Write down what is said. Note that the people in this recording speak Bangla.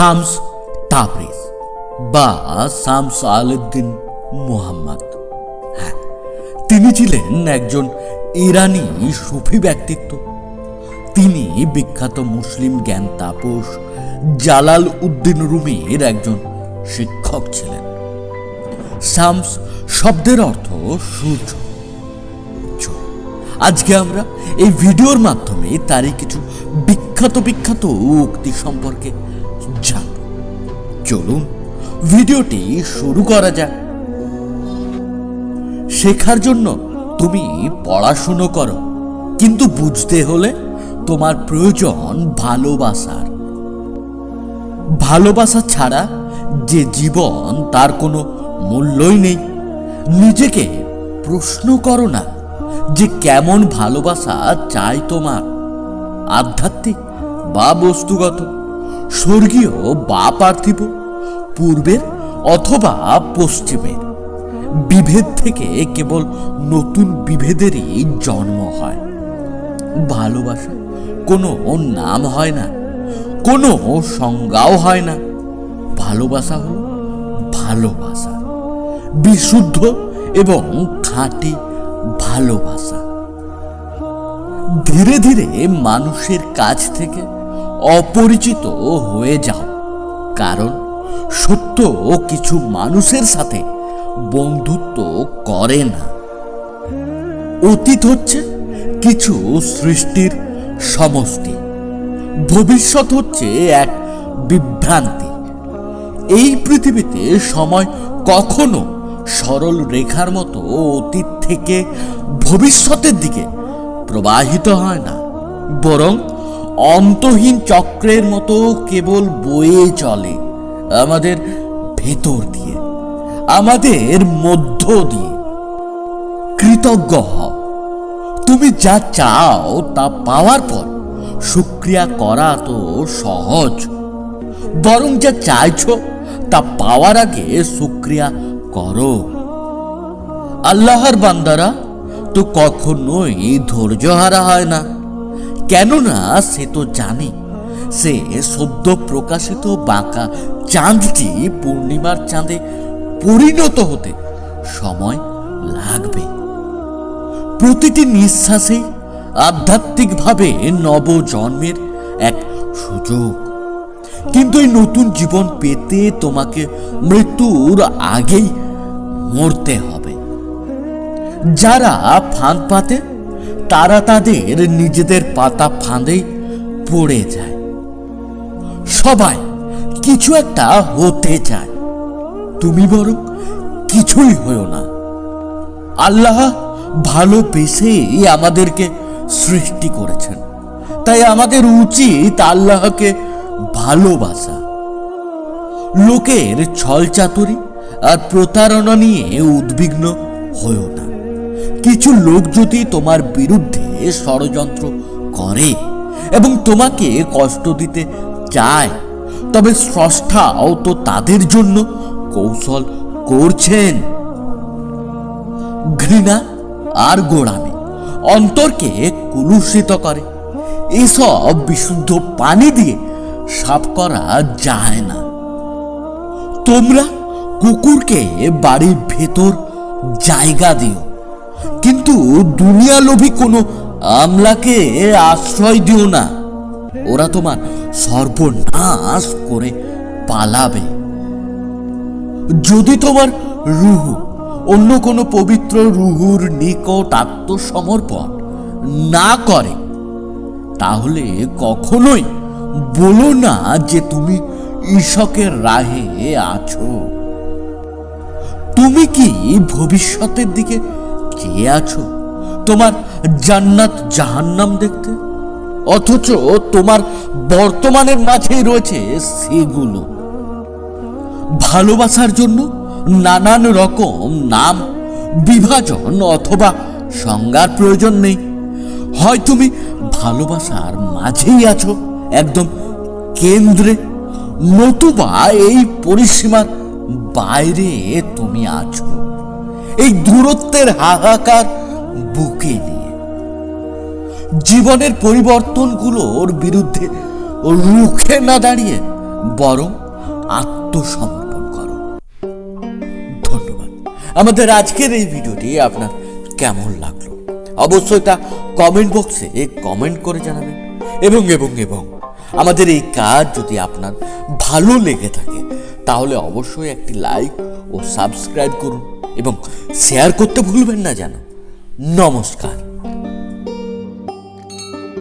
শামস তাবরিজ বা শামস আলউদ্দিন মুহাম্মদ। হ্যাঁ তিনি ছিলেন একজন ইরানি সুফি ব্যক্তিত্ব। তিনি বিখ্যাত মুসলিম জ্ঞান তাপস জালাল উদ্দিন রুমির একজন শিক্ষক ছিলেন। শামস শব্দের অর্থ সূর্য। আজকে আমরা এই ভিডিওর মাধ্যমে তারই কিছু বিখ্যাত বিখ্যাত উক্তি সম্পর্কে চলুন, ভিডিওটি শুরু করা যাক। শেখার জন্য তুমি পড়াশুনো করো, কিন্তু বুঝতে হলে তোমার প্রয়োজন ভালোবাসার। ভালোবাসা ছাড়া যে জীবন তার কোনো মূল্যই নেই। নিজেকে প্রশ্ন করো না যে কেমন ভালোবাসা চাই তোমার। আধ্যাত্মিক বা বস্তুগত, স্বর্গীয় বা পার্থিব। পূর্বের অথবা পশ্চিমের। বিভেদ থেকে কেবল নতুন বিভেদেরই জন্ম হয়। ভালোবাসা কোনো নাম হয় না, কোনো সংজ্ঞাও হয় না। ভালোবাসা হলো ভালোবাসা, বিশুদ্ধ এবং খাঁটি ভালোবাসা। ধীরে ধীরে মানুষের কাছ থেকে অপরিচিত হয়ে যাও, কারণ সত্য ও কিছু মানুষের সাথে বন্ধুত্ব করে না। অতীত হচ্ছে কিছু সৃষ্টির সমষ্টি। ভবিষ্যৎ হচ্ছে এক বিভ্রান্তি। এই পৃথিবীতে সময় কখনো সরল রেখার মতো অতীত থেকে ভবিষ্যতের দিকে প্রবাহিত হয় না। বরং অন্তহীন চক্রের মতো কেবল বয়ে চলে। আমাদের ভেতর দিয়ে, আমাদের মধ্য দিয়ে। কৃতজ্ঞ হও। তুমি যা চাও তা পাওয়ার পর শুক্রিয়া করা তো সহজ। বরং যা চাইছো তা পাওয়ার আগে শুক্রিয়া করো। আল্লাহর বান্দারা তো কখনোই ধৈর্য হারা হয় না। কেননা সে তো জানে সে সদ্য প্রকাশিত বাঁকা চাঁদটি পূর্ণিমার চাঁদে পরিণত হতে সময় লাগবে। প্রতিটি নিঃশ্বাসেই আধ্যাত্মিকভাবে নবজন্মের এক সুযোগ। কিন্তু এই নতুন জীবন পেতে তোমাকে মৃত্যুর আগেই মরতে হবে। যারা ফাঁদ পাতে, তারা তাদের নিজেদের পাতা ফাঁদেই পড়ে যায়। সবাই, কিছু একটা হতে চায়। তুমি বরং কিছুই হয়েও না। আল্লাহ ভালোবেসেই আমাদেরকে সৃষ্টি করেছেন। তাই আমাদের উচিত আল্লাহকে ভালোবাসা। লোকের ছলচাতুরি আর প্রতারণা নিয়ে উদ্বিগ্ন হয়েও না। কিছু লোক যদি তোমার বিরুদ্ধে ষড়যন্ত্র করে এবং তোমাকে কষ্ট দিতে চায় তবে স্রষ্টাও তো তাদের জন্য কৌশল করছেন। ঘৃণা আর গোড়ামি অন্তরকে কুলুষিত করে। এসব বিশুদ্ধ পানি দিয়ে সাফ করা যায় না। তোমরা কুকুরকে বাড়ির ভেতর জায়গা দিও, কিন্তু দুনিয়া লোভী কোনো আমলাকে আশ্রয় দিও না। ওরা তোমার সর্বনাশ করে পালাবে। যদি তোমার রুহু, অন্য কোনো পবিত্র রুহুর নিকট আত্মসমর্পণ না করে, তাহলে কখনোই বলো না যে তুমি ঈশকের রাহে আছো। তুমি কি ভবিষ্যতের দিকে চেয়ে আছো? তোমার জান্নাত জাহান্নাম দেখতে? অথচ তোমার বর্তমানের মাঝেই রয়েছে সেগুলো। ভালোবাসার জন্য নানান রকম নাম, বিভাজন অথবা সংজ্ঞার প্রয়োজন নেই। হয় তুমি ভালোবাসার মাঝেই আছো, একদম কেন্দ্রে, নতুবা এই পরিসীমার বাইরে তুমি আছো। এই দূরত্বের হাহাকার বুকে নিয়ে। জীবনের পরিবর্তনগুলোর বিরুদ্ধে রুখে না দাঁড়িয়ে বরং আত্মসমর্পণ করো। ধন্যবাদ। আমাদের আজকের এই ভিডিওটি আপনার কেমন লাগল? অবশ্যই তা কমেন্ট বক্সে কমেন্ট করে জানাবেন। এবং এবং এবং আমাদের এই কাজ যদি আপনার ভালো লেগে থাকে, তাহলে অবশ্যই একটি লাইক ও সাবস্ক্রাইব করুন এবং শেয়ার করতে ভুলবেন না যেন। নমস্কার।